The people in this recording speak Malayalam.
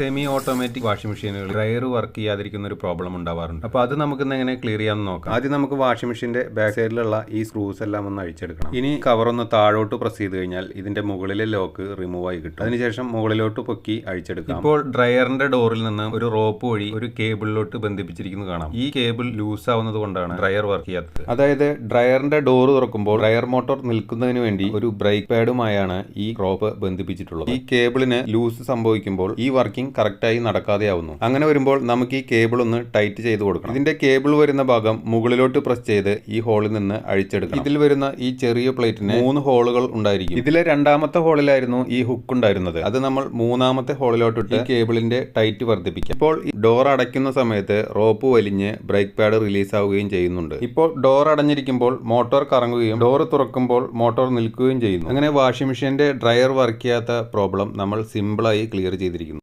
സെമി ഓട്ടോമാറ്റിക് വാഷിംഗ് മെഷീനുകൾ ഡ്രയർ വർക്ക് ചെയ്യാതിരിക്കുന്ന ഒരു പ്രോബ്ലം ഉണ്ടാവാറുണ്ട്. അപ്പോൾ അത് നമുക്ക് ഇന്ന് എങ്ങനെ ക്ലിയർ ചെയ്യാമെന്ന് നോക്കാം. ആദ്യം നമുക്ക് വാഷിംഗ് മെഷീന്റെ ബാക്ക് സൈഡിലുള്ള ഈ സ്ക്രൂസ് എല്ലാം ഒന്ന് അഴിച്ചെടുക്കണം. ഇനി കവർ ഒന്ന് താഴോട്ട് പ്രസ് ചെയ്ത് കഴിഞ്ഞാൽ ഇതിന്റെ മുകളിലെ ലോക്ക് റിമൂവ് ആയി കിട്ടും. അതിനുശേഷം മുകളിലോട്ട് പൊക്കി അഴിച്ചെടുക്കാം. ഇപ്പോൾ ഡ്രയറിന്റെ ഡോറിൽ നിന്ന് ഒരു റോപ്പ് വഴി ഒരു കേബിളിലോട്ട് ബന്ധിപ്പിച്ചിരിക്കുന്നത് കാണാം. ഈ കേബിൾ ലൂസ് ആവുന്നത് കൊണ്ടാണ് ഡ്രയർ വർക്ക് ചെയ്യാത്തത്. അതായത് ഡ്രയറിന്റെ ഡോർ തുറക്കുമ്പോൾ ഡ്രയർ മോട്ടോർ നിൽക്കുന്നതിന് വേണ്ടി ഒരു ബ്രേക്ക് പാഡുമായാണ് ഈ റോപ്പ് ബന്ധിപ്പിച്ചിട്ടുള്ളത്. ഈ കേബിളിന് ലൂസ് സംഭവിക്കുമ്പോൾ ഈ വർക്കിംഗ് കറക്റ്റായി നടക്കാതെയാവുന്നു. അങ്ങനെ വരുമ്പോൾ നമുക്ക് ഈ കേബിൾ ഒന്ന് ടൈറ്റ് ചെയ്ത് കൊടുക്കണം. ഇതിന്റെ കേബിൾ വരുന്ന ഭാഗം മുകളിലോട്ട് പ്രസ് ചെയ്ത് ഈ ഹോളിൽ നിന്ന് അഴിച്ചെടുക്കണം. ഇതിൽ വരുന്ന ഈ ചെറിയ പ്ലേറ്റിന് മൂന്ന് ഹോളുകൾ ഉണ്ടായിരിക്കും. ഇതിലെ രണ്ടാമത്തെ ഹോളിലായിരുന്നു ഈ ഹുക്ക് ഉണ്ടായിരുന്നത്. അത് നമ്മൾ മൂന്നാമത്തെ ഹോളിലോട്ടിട്ട് ഈ കേബിളിന്റെ ടൈറ്റ് വർദ്ധിപ്പിക്കും. ഇപ്പോൾ ഡോർ അടയ്ക്കുന്ന സമയത്ത് റോപ്പ് വലിഞ്ഞ് ബ്രേക്ക് പാഡ് റിലീസ് ആവുകയും ചെയ്യുന്നുണ്ട്. ഇപ്പോൾ ഡോർ അടഞ്ഞിരിക്കുമ്പോൾ മോട്ടോർ കറങ്ങുകയും ഡോർ തുറക്കുമ്പോൾ മോട്ടോർ നിൽക്കുകയും ചെയ്യുന്നു. അങ്ങനെ വാഷിംഗ് മെഷീന്റെ ഡ്രയർ വർക്ക് ചെയ്യാത്ത പ്രോബ്ലം നമ്മൾ സിമ്പിളായി ക്ലിയർ ചെയ്തിരിക്കുന്നു.